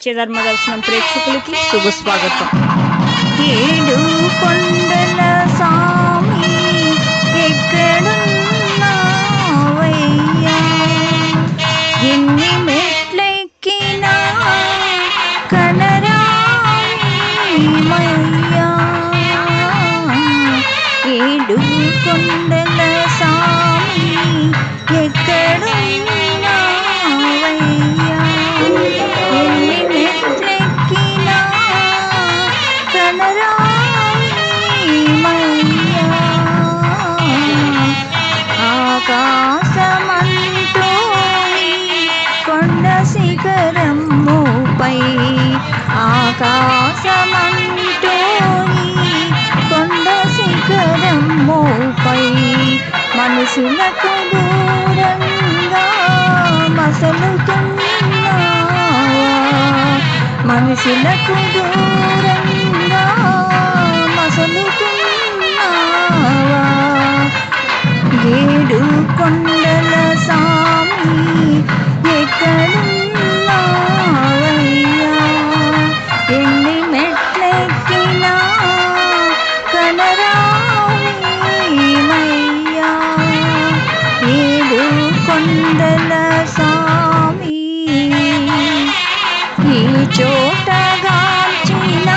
ధర్మ దర్శనం ప్రేక్షకులకి శుభ స్వాగతం ఏడు కొండల సామి ఎక్కడున్నావయ్యా? ఎన్ని మెట్లెక్కినా కనరామయ్యా ఏడు కొండల సామి ఎక్కడున్నా శిఖరముపై ఆకాశమంటోని కొండ శిఖరముపై మనుషులకు దూరంగా మసలుతున్నా. మనుషులకు దూరంగా కనరామయ్యా ఏడు కొండల సామి ఈ చోటగాల్చిన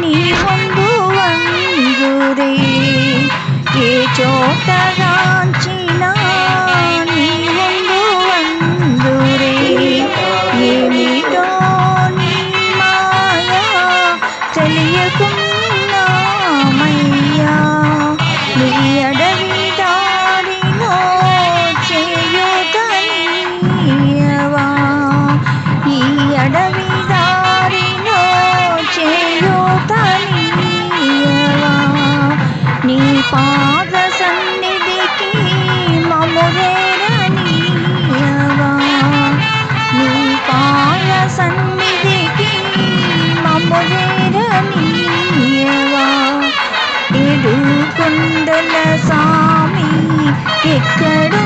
నీ ముందు వంగురే ఏ చోటగాంచిన నీ పాద సన్నిధికి మమురేరనీయవా? నీ పాద సన్నిధికి మమురేరనీయవా? ఏడు కొండల సామి ఎక్కడు